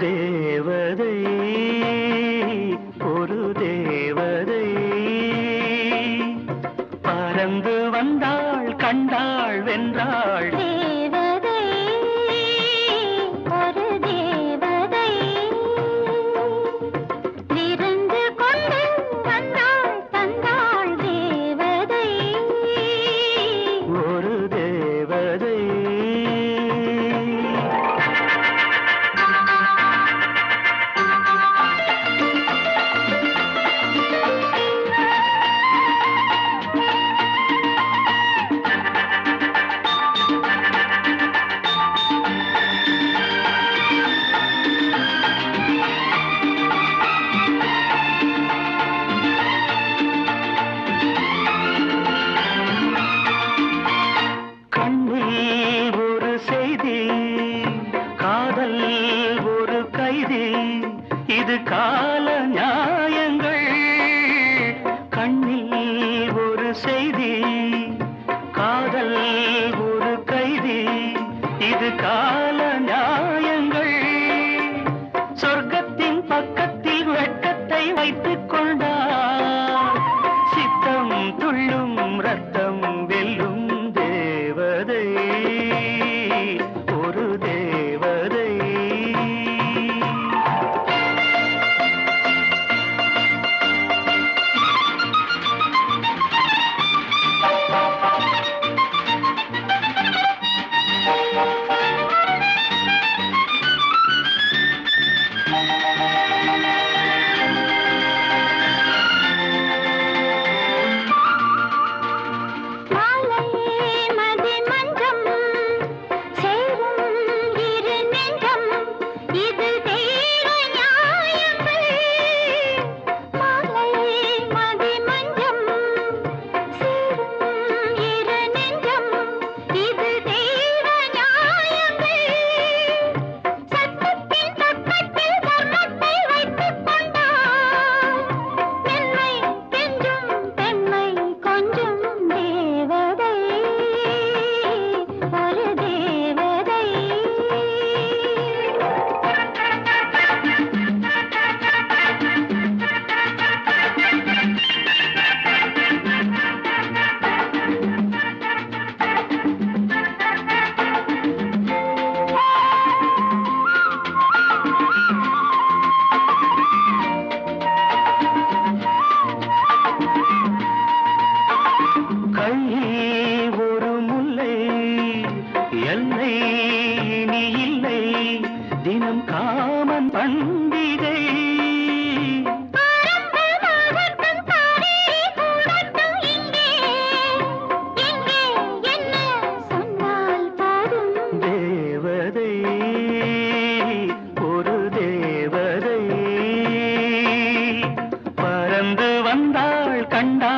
தேவதை ஒரு தேவதை. பறந்து வந்தாள் கண்டாள் வென்றாள். இது கால நியாயங்கள். கண்ணில் ஒரு செய்தி காதல் ஒரு கைதி. இது கால கண்டா